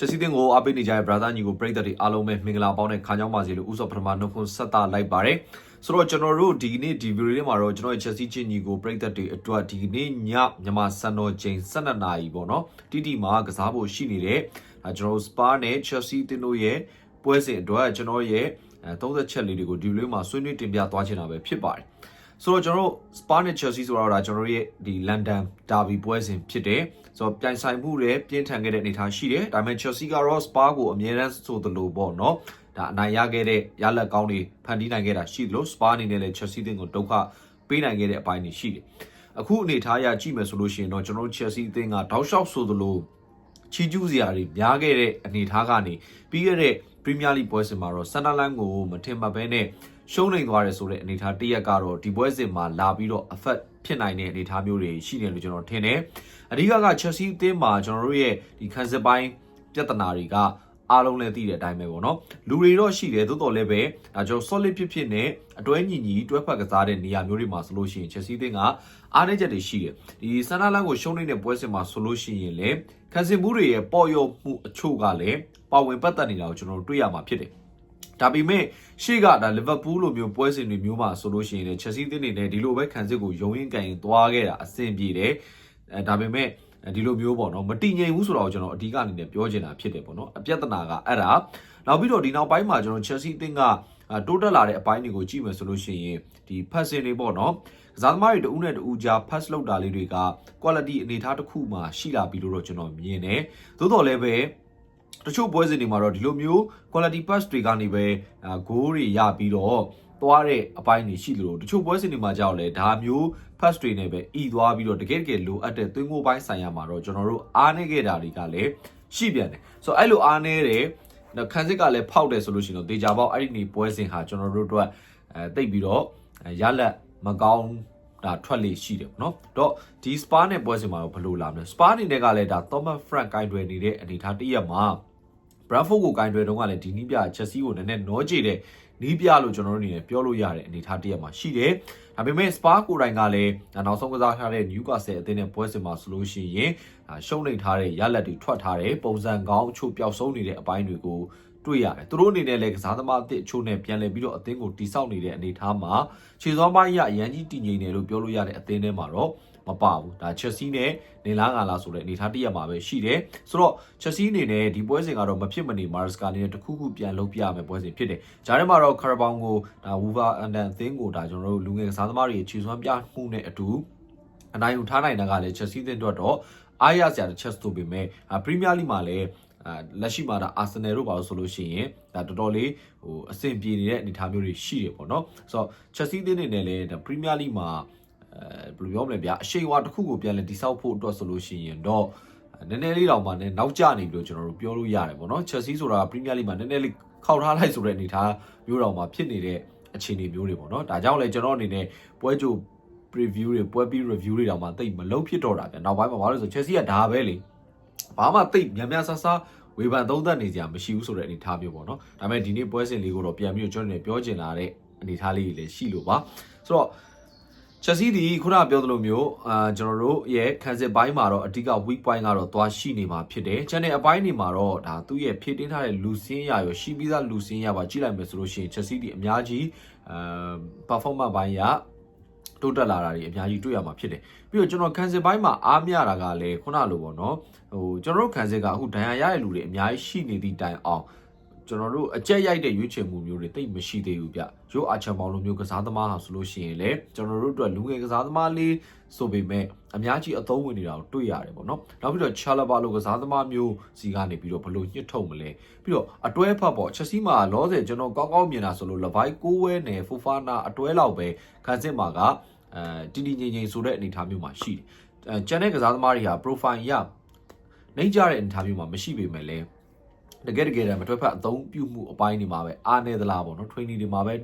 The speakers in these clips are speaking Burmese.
ချက်စီတင်ကိုအားပေးနေကြတဲ့ brother ညီကိုပရိသတ်တွေအားလုံးပဲမင်္ဂလာပေါင်းနဲ့ခါကြောင်းပါစေလို့ဥစ္စာပထမနှုတ်ခွန်းဆက်တာလိုက်ပါတယ်ဆိုတော့ကျွန်တော်တို့ဒီနေ့ဒီဗီဒီယိုလေးမှာတော့ကျွန်တော်ရဲ့ချက်စီချင်းညီကိုပရိသတ်တွေအတွက်ဒီနေ့ညမြန်မာစံတော်ချိန်12နာရီပေါ့နော်တီတီမှာကစားဖို့ရှိနေတဲ့အဲကျွန်တော်တို့ Spa နဲ့ Chelsea တင်တို့ရဲ့ပွဲစဉ်အတွက်ကျွန်တော်ရဲ့အဲ30ချက်လေးတွေကိုဒီဗီဒီယိုမှာဆွေးနွေးတင်ပြသွားချင်တာပဲဖြစ်ပါတယ် ဆိုတော့ကျွန်တော်တို့ Spa နဲ့ Chelsea ဆိုတော့ဒါကျွန်တော်တို့ရဲ့ဒီ London Derby ပွဲစဉ်ဖြစ်တယ်ဆိုတော့ပြိုင်ဆိုင်မှုတွေပြင်းထန်ခဲ့တဲ့အနေအထားရှိတယ်ဒါပေမဲ့ Chelsea ကတော့ Spa ကိုအမြဲတမ်းဆိုသလိုပေါ့နော်ဒါအနိုင်ရခဲ့တဲ့ရလက်ကောင်းတွေဖန်တီးနိုင်ခဲ့တာရှိသလို Spa အနေနဲ့လည်း Chelsea တင်ကိုဒုက္ခပေးနိုင်ခဲ့တဲ့အပိုင်းတွေရှိတယ်အခုအနေအထားအရကြည့်မယ်ဆိုလို့ရှိရင်တော့ကျွန်တော်တို့ Chelsea အသင်းကတောက်လျှောက်ဆိုသလိုချီကျူးစရာတွေများခဲ့တဲ့အနေအထားကနေပြီးခဲ့တဲ့ပရီးမီးယားလိပွဲစဉ်မှာတော့ဆန်ဒါလန်ကိုမထင်မှတ်ဘဲနဲ့ ရှုံးနေသွားတယ်ဆိုတဲ့အနေအထားတစ်ရက်ကတော့ဒီပွဲစဉ်မှာလာပြီးတော့ effect ဖြစ်နိုင်တဲ့အနေအထားမျိုးတွေရှိနေလို့ကျွန်တော်ထင်တယ်အဓိကက Chelsea အသင်းမှာကျွန်တော်တို့ရဲ့ဒီခံစစ်ပိုင်းပြဿနာတွေကအားလုံးလည်းသိတဲ့အတိုင်းပဲပေါ့နော်လူတွေတော့ရှိတယ်သို့တော်လည်းပဲဒါကျွန်တော် solid ဖြစ်ဖြစ်နဲ့အတွဲညီညီတွဲဖက်ကစားတဲ့နေရာမျိုးတွေမှာဆိုလို့ရှိရင် Chelsea အသင်းကအားနည်းချက်တွေရှိတယ်ဒီဆန်ဒါလန်ကိုရှုံးနေတဲ့ပွဲစဉ်မှာဆိုလို့ရှိရင်လည်းခံစစ်မှုတွေရဲ့ပေါ်ရောမှုအချို့ကလည်းပါဝင်ပတ်သက်နေတာကိုကျွန်တော်တို့တွေ့ရမှာဖြစ်တယ် ဒါပေမဲ့ရှေ့ကဒါလီဗာပူးလိုမျိုးပွဲစဉ်တွေမျိုးမှာဆိုလို့ရှိရင်လည်းချက်စီးတင်းနေတယ်ဒီလိုပဲခံစစ်ကိုယုံရင်ကန်ရင်သွားခဲ့တာအဆင်ပြေတယ်အဲဒါပေမဲ့ဒီလိုမျိုးပေါ့နော်မတည်ငြိမ်ဘူးဆိုတော့ကျွန်တော်အဓိကအနေနဲ့ပြောချင်တာဖြစ်တယ်ပေါ့နော်အပြဿနာကအဲ့ဒါနောက်ပြီးတော့ဒီနောက်ပိုင်းမှာကျွန်တော်ချက်စီးတင်းကတိုးတက်လာတဲ့အပိုင်းတွေကိုကြည့်မယ်ဆိုလို့ရှိရင်ဒီဖတ်စင်တွေပေါ့နော်ကစားသမားတွေတဦးနဲ့တဦးကြား pass လောက်တာလေးတွေက quality အနေအထားတစ်ခုမှရှိလာပြီလို့တော့ကျွန်တော်မြင်တယ်သို့တော်လည်းပဲ တချို့ပွဲစဉ်တွေမှာတော့ဒီလိုမျိုး quality pass တွေကနေပဲဂိုးတွေရပြီးတော့သွားတဲ့အပိုင်းတွေရှိလို့တချို့ပွဲစဉ်တွေမှာကြောက်လဲဒါမျိုး pass တွေနဲ့ပဲဤသွားပြီးတော့တကယ်တကယ်လိုအပ်တဲ့သွင်းကိုပိုင်းဆိုင်ရာမှာတော့ကျွန်တော်တို့အားနေခဲ့တာတွေကလည်းရှိပြန်တယ်ဆိုတော့အဲ့လိုအားနေတဲ့ခန်းစစ်ကလည်းဖောက်တယ်ဆိုလို့ရှိရင်တော့ဒေဂျာပေါက်အဲ့ဒီနေပွဲစဉ်ဟာကျွန်တော်တို့အတွက်အဲတိတ်ပြီးတော့ရလက်မကောင်းဒါထွက်လေရှိတယ်ပေါ့နော်တော့ဒီ spa နဲ့ပွဲစဉ်မှာဘယ်လိုလာမလဲ spa အနေနဲ့ကလည်းဒါ Thomas Frank ကင်တွယ်နေတဲ့အနေအထားတစ်ရက်မှာ Bradford ကိုကင်တွယ်တုန်းကလည်းဒီနီးပြ Chelsea ကိုနည်းနည်းနောကြည့်တဲ့နီးပြလို့ကျွန်တော်တို့အနေနဲ့ပြောလို့ရတဲ့အနေအထားတစ်ရက်မှာရှိတယ်ဒါပေမဲ့ Spa ကိုယ်တိုင်ကလည်းနောက်ဆုံးကစားထားတဲ့ Newcastle အသင်းနဲ့ပွဲစဉ်မှာဆိုလို့ရှိရင်ရှုံးနေထားတဲ့ရလက်တွေထွက်ထားတဲ့ပုံစံကောင်းအချို့ပျောက်ဆုံးနေတဲ့အပိုင်းတွေကိုတွေ့ရတယ်သူတို့အနေနဲ့လည်းကစားသမားအသစ်အချို့နဲ့ပြန်လည်ပြီးတော့အသင်းကိုတိစောက်နေတဲ့အနေအထားမှာခြေစွမ်းပိုင်းရအရန်ကြီးတည်ငြိမ်တယ်လို့ပြောလို့ရတဲ့အသင်းထဲမှာတော့ မပါဘူးဒါ Chelsea နဲ့နေလားငါလားဆိုတဲ့အနေအထားတစ်ရက်မှာပဲရှိတယ်ဆိုတော့ Chelsea အနေနဲ့ဒီပွဲစဉ်ကတော့မဖြစ်မနေ Maresca အနေနဲ့တခုခုပြန်လုပ်ပြရမယ်ပွဲစဉ်ဖြစ်တယ်ဂျားထဲမှာတော့ Carabao ကိုဒါ Wolverhampton အသင်းကိုဒါကျွန်တော်တို့လူငယ်ကစားသမားတွေခြေစွမ်းပြမှုနဲ့အတူအနိုင်ယူထားနိုင်တာကလည်း Chelsea အသင်းတို့တော့အားရစရာတစ်ချက်ဆိုပေမဲ့ Premier League မှာလည်းအာလက်ရှိမှာဒါအာဆင်နယ်တို့ပါလို့ဆိုလို့ရှိရင်ဒါတော်တော်လေးဟိုအဆင်ပြေနေတဲ့အနေအထားမျိုးတွေရှိတယ်ပေါ့နော်ဆိုတော့ Chelsea တင်းနေနဲ့လည်းဒါ Premier League မှာအဲ ဘယ်လိုပြောမလဲဗျာအရှိန်အဝါတစ်ခုကိုပြန်လဲတိစောက်ဖို့အတွက်ဆိုလို့ရှိရင်တော့နည်းနည်းလေးတော့မှလည်းနောက်ကျနေပြီလို့ကျွန်တော်တို့ပြောလို့ရတယ်ပေါ့နော် Chelsea ဆိုတာ Premier League မှာနည်းနည်းလေးခောက်ထားလိုက်ဆိုတဲ့အနေအထားမျိုးတော့မှဖြစ်နေတဲ့အခြေအနေမျိုးတွေပေါ့နော်ဒါကြောင့်လဲကျွန်တော်အနေနဲ့ပွဲကြို preview တွေပွဲပြီး review တွေတော့မှတိတ်မလုပ်ဖြစ်တော့တာဗျနောက်ပိုင်းမှာဘာလို့လဲဆို Chelsea ကဒါပဲလေဘာမှတိတ်များများဆဆဝေဖန်သုံးသပ်နေကြမရှိဘူးဆိုတဲ့အနေအထားမျိုးပေါ့နော်ဒါပေမဲ့ဒီနေ့ပွဲစဉ်လေးကိုတော့ပြန်ပြီးကျွန်တော်နေပြောချင်လာတဲ့အနေအထားလေးတွေလည်းရှိလို့ပါဆိုတော့ ချက်စီဒီခုနပြောသလိုမျိုးအာကျွန်တော်တို့ရဲ့ခံစစ်ပိုင်းမှာတော့အဓိက weak point ကတော့သွားရှိနေမှာဖြစ်တယ်။ channel အပိုင်းတွေမှာတော့ဒါသူ့ရဲ့ဖြည့်တင်းထားတဲ့လူစင်းရရောရှိပြီးသားလူစင်းရပါကြည့်လိုက်မယ်ဆိုလို့ရှိရင်ချက်စီဒီအများကြီးအာ performance ဘိုင်းရတိုးတက်လာတာတွေအများကြီးတွေ့ရမှာဖြစ်တယ်ပြီးတော့ကျွန်တော်ခံစစ်ပိုင်းမှာအားမရတာကလည်းခုနလိုပေါ့နော်ဟိုကျွန်တော်တို့ခံစစ်ကအခုဒဏ်ရာရတဲ့လူတွေအများကြီးရှိနေသည့်တိုင်အောင် ကျွန်တော်တို့အကြက်ရိုက်တဲ့ရွေးချယ်မှုမျိုးတွေတိတ်မရှိသေးဘူးဗျရိုးအာချန်မောင်လိုမျိုးကစားသမားဟာဆိုလို့ရှိရင်လည်းကျွန်တော်တို့အတွက်လူငယ်ကစားသမားလေးဆိုပေမဲ့အများကြီးအသုံးဝင်နေတာကိုတွေ့ရတယ်ပေါ့နော်နောက်ပြီးတော့ချာလဘာလိုကစားသမားမျိုးစီကနေပြီးတော့ဘလို့ညှစ်ထုတ်မလဲပြီးတော့အတွဲဖတ်ပေါ့ချက်စီမှာလောဆယ်ကျွန်တော်ကောင်းကောင်းမြင်တာဆိုလို့လဘိုင်းကိုဝဲနယ်ဖူဖာနာအတွဲလောက်ပဲခန်းစစ်မှာကအဲတီတီငိမ့်ငိမ့်ဆိုတဲ့အနေအထားမျိုးမှာရှိတယ်အဲကျန်တဲ့ကစားသမားတွေက profile ရနှိမ့်ကြတဲ့အနေအထားမျိုးမှာမရှိပေမဲ့လည်း တကယ်တကယ်တမ်းမတွဲဖက်အသုံးပြုမှုအပိုင်းတွေမှာပဲအားနေသလားပေါ့နော် training တွေမှာပဲ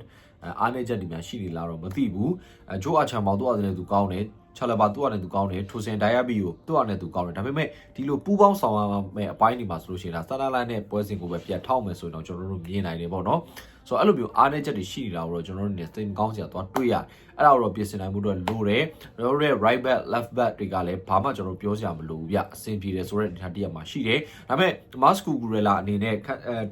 အားနေချက်တွေများရှိနေလားတော့မသိဘူးအဲဂျိုးအချမ်မောင်တော့အဲ့ဒါလည်းသူကောင်းတယ် ချာလဘာသူ့အနေနဲ့သူကောင်းတယ်ထိုစင်ဒိုင်ယာဘီကိုသူ့အနေနဲ့သူကောင်းတယ်ဒါပေမဲ့ဒီလိုပူးပေါင်းဆောင်ရမယ့်အပိုင်းတွေမှာဆိုလို့ရှိရင်ဒါစတာလိုင်းနဲ့ပွဲစဉ်ကိုပဲပြန်ထောက်မယ်ဆိုရင်တော့ကျွန်တော်တို့မြင်နိုင်တယ်ပေါ့နော်ဆိုတော့အဲ့လိုမျိုးအားနည်းချက်တွေရှိနေတာကိုတော့ကျွန်တော်တို့နေသိမကောင်းစရာသွားတွေ့ရတယ်အဲ့ဒါကိုတော့ပြင်ဆင်နိုင်မှုတော့လိုတယ်ကျွန်တော်တို့ရဲ့ right back left back တွေကလည်းဘာမှကျွန်တော်ပြောစရာမလိုဘူးဗျအဆင်ပြေတယ်ဆိုတဲ့အနေအထားတစ်ရပ်မှာရှိတယ်ဒါပေမဲ့မတ်စကူဂူရလာအနေနဲ့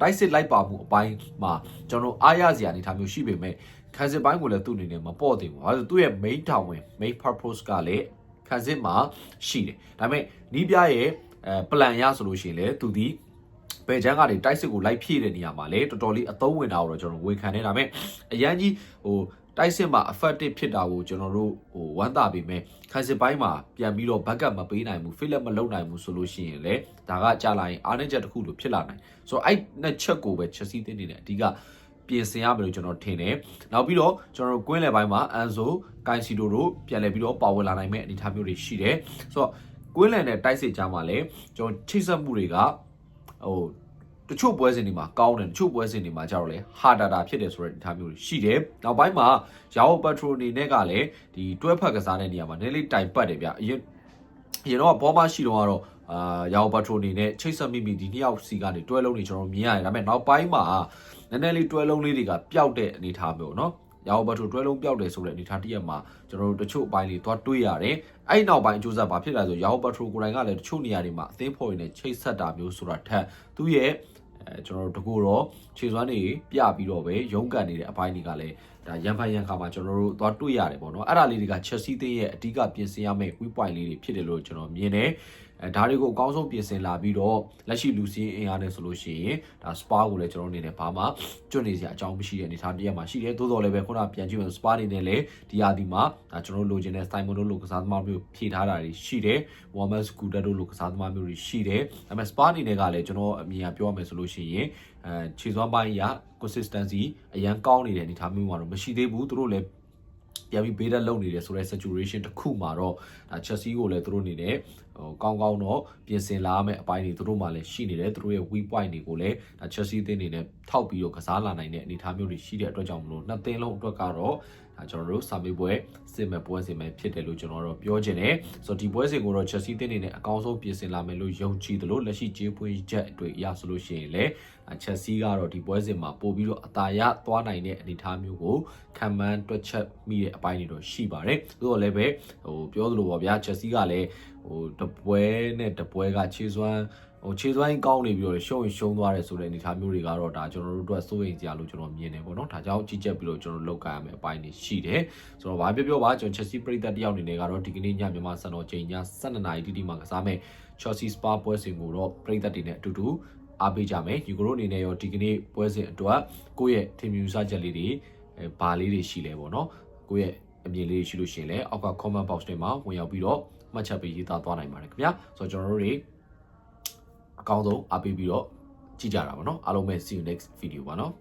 တိုက်စစ်လိုက်ပါမှုအပိုင်းမှာကျွန်တော်အားရစရာအနေအထားမျိုးရှိပေမဲ့ ခန်းစစ်ပိုင်းကိုလည်းသူ့အနေနဲ့မပေါ့သေးဘူး။ဘာလို့သူ့ရဲ့ main ထောင်ဝင် main purpose ကလည်းခန်းစစ်မှာရှိတယ်။ဒါပေမဲ့နီးပြရဲ့အဲ plan ရဆိုလို့ရှိရင်လည်းသူဒီဘယ်ချမ်းကနေတိုက်စစ်ကိုလိုက်ဖြည့်တဲ့နေရာမှာလေတော်တော်လေးအသုံးဝင်တာကိုတော့ကျွန်တော်ဝန်ခံနေဒါပေမဲ့အရန်ကြီးဟိုတိုက်စစ်မှာ effective ဖြစ်တာကိုကျွန်တော်တို့ဟိုဝမ်းသာပေမဲ့ခန်းစစ်ပိုင်းမှာပြန်ပြီးတော့ backup မပေးနိုင်ဘူး fill up မလုပ်နိုင်ဘူးဆိုလို့ရှိရင်လေဒါကကြာလာရင်အားနည်းချက်တစ်ခုလိုဖြစ်လာနိုင်ဆိုတော့အဲ့နှစ်ချက်ကိုပဲချက်စီးသိနေတယ်အဓိက ပြင်ဆင်ရမယ်လို့ကျွန်တော်ထင်တယ်။နောက်ပြီးတော့ကျွန်တော်တို့ကွင်းလယ်ပိုင်းမှာအန်ဆိုကိုင်စီတိုတို့ပြန်လည်ပြီးတော့ပါဝင်လာနိုင်မယ့်အနေအထားမျိုးတွေရှိတယ်။ဆိုတော့ကွင်းလယ်နဲ့တိုက်စစ်ကြားမှာလည်းကျွန်တော်ချိတ်ဆက်မှုတွေကဟိုတချို့ပွဲစဉ်တွေမှာကောင်းတယ်တချို့ပွဲစဉ်တွေမှာကျတော့လေဟာတာတာဖြစ်တယ်ဆိုတဲ့အနေအထားမျိုးတွေရှိတယ်။နောက်ပိုင်းမှာရောင်းပတ်ထရိုအနေနဲ့ကလည်းဒီတွဲဖက်ကစားတဲ့နေရာမှာနည်းလေးတိုင်ပတ်တယ်ဗျ။အရင်အရင်တော့ဘောမရှိတော့ကတော့အာရောင်ဘတ်ထရိုနေနဲ့ချိတ်ဆက်မိမိဒီနှစ်ယောက်စီကနေတွဲလုံးနေကျွန်တော်မြင်ရတယ်ဒါပေမဲ့နောက်ပိုင်းမှာန ည်းနည်းလေးတွဲလုံးလေးတွေကပျောက်တဲ့အနေအထားမျိုးเนาะရောင်ဘတ်ထရိုတွဲလုံးပျောက်တယ်ဆိုတဲ့အနေအထားတစ်ရက်မှာကျွန်တော်တို့တချို့အပိုင်းလေးသွားတွေးရတယ်အဲ့နောက်ပိုင်းအကျိုးဆက်ဘာဖြစ်လာဆိုရောင်ဘတ်ထရိုကိုယ်တိုင်ကလည်းတချို့နေရာတွေမှာအသင်းဖော်ရင်းနဲ့ချိတ်ဆက်တာမျိုးဆိုတာထက်သူ့ရဲ့အဲကျွန်တော်တို့တကူတော့ခြေစွမ်းတွေပြပြီးတော့ပဲရုန်းကန်နေတဲ့အပိုင်းတွေကလည်းဒါရန်ဖန်ရန်ခါမှာကျွန်တော်တို့သွားတွေ့ရတယ်ပေါ့နော်အဲ့ဒါလေးတွေက Chelsea တင်းရဲ့အဓိကပြင်ဆင်ရမယ့် weak point လေးတွေဖြစ်တယ်လို့ကျွန်တော်မြင်တယ် အဲဒါတွေကိုအကောင်းဆုံးပြင်ဆင်လာပြီးတော့လက်ရှိလူစည်းအင်အားနဲ့ဆိုလို့ရှိရင်ဒါ Spa ကိုလည်းကျွန်တော်အနေနဲ့ဘာမှကျွတ်နေစရာအကြောင်းမရှိတဲ့အနေအထားတစ်ရက်မှာရှိတယ်သို့တော်လည်းပဲခုနပြန်ကြည့်မယ် Spa အနေနဲ့လည်းဒီဟာဒီမှာဒါကျွန်တော်တို့လိုချင်တဲ့ Simon တို့လိုကစားသမားမျိုးဖြည့်ထားတာတွေရှိတယ် Mohamed Scooter တို့လိုကစားသမားမျိုးတွေရှိတယ်ဒါပေမဲ့ Spa အနေနဲ့ကလည်းကျွန်တော်အမြင်အပြောရမယ်ဆိုလို့ရှိရင်အဲခြေစွမ်းပိုင်းအရ consistency အရန်ကောင်းနေတဲ့အနေအထားမျိုးမှာတော့မရှိသေးဘူးသူတို့လည်းပြန်ပြီး beta လုပ်နေတယ်ဆိုတဲ့ saturation တစ်ခုမှာတော့ဒါ Chelsea ကိုလည်းသူတို့အနေနဲ့ဟိုကောင်းကောင်းတော့ပြင်ဆင်လာမယ့်အပိုင်းတွေသူတို့မှလည်းရှိနေတယ်သူတို့ရဲ့ weak point တွေကိုလည်းဒါ Chelsea အသင်းအနေနဲ့ထောက်ပြီးတော့ကစားလာနိုင်တဲ့အနေအထားမျိုးတွေရှိတဲ့အတွက်ကြောင့်မလို့နှစ်သင်းလုံးအတွက်ကတော့ဒါကျွန်တော်တို့စာမေးပွဲစစ်မဲ့ပွဲစဉ်ပဲဖြစ်တယ်လို့ကျွန်တော်တို့ပြောချင်တယ်ဆိုတော့ဒီပွဲစဉ်ကိုတော့ Chelsea တင်းနေနဲ့အကောင်းဆုံးပြင်ဆင်လာမယ်လို့ယုံကြည်တယ်လို့လက်ရှိကြေးပွေးချက်အတွေ့အရဆိုလို့ရှိရင်လည်း Chelsea ကတော့ဒီပွဲစဉ်မှာပို့ပြီးတော့အသာရသွားနိုင်တဲ့အနေအထားမျိုးကိုခံမှန်းတွက်ချက်မိတဲ့အပိုင်းတွေတော့ရှိပါတယ်။သို့တော်လည်းပဲဟိုပြောသလိုပေါ့ဗျာ Chelsea ကလည်းဟို တပွဲနဲ့တပွဲကခြေစွမ်းဟိုခြေစွမ်းကောင်းနေပြီးတော့ရှုံးရင်ရှုံးသွားတယ်ဆိုတဲ့အနေအထားမျိုးတွေကတော့ဒါကျွန်တော်တို့အတွက်စိုးရိမ်စရာလို့ကျွန်တော်မြင်တယ်ပေါ့နော်ဒါကြောင့်ကြီးကြပ်ပြီးတော့ကျွန်တော်လောက်ကရမယ့်အပိုင်းတွေရှိတယ်ဆိုတော့ဘာပြောပြောပါကျွန်တော် Chelsea ပြည်သက်တယောက်အနေနဲ့ကတော့ဒီကနေ့ညမြန်မာစံတော်ချိန်ည7:00နာရီတိတိမှာကစားမယ် Chelsea Spa ပွဲစဉ်ကိုတော့ပြည်သက်တွေနဲ့အတူတူအားပေးကြမယ်ယူဂရိုအနေနဲ့ရောဒီကနေ့ပွဲစဉ်အတွက်ကိုယ့်ရဲ့ထင်မြင်စချက်လေးတွေအဲဘာလေးတွေရှိလဲပေါ့နော်ကိုယ့်ရဲ့အမြင်လေးရှိလို့ရှိရင်လည်းအောက်က comment box တွေမှာဝင်ရောက်ပြီးတော့ မှတ်ချက်ပေးရေးသားသွားနိုင်ပါတယ်ခင်ဗျာဆိုတော့ကျွန်တော်တို့တွေအကောင်းဆုံးအားပေးပြီးတော့ကြည့်ကြတာပါเนาะအားလုံးပဲ see you next video ပါเนาะ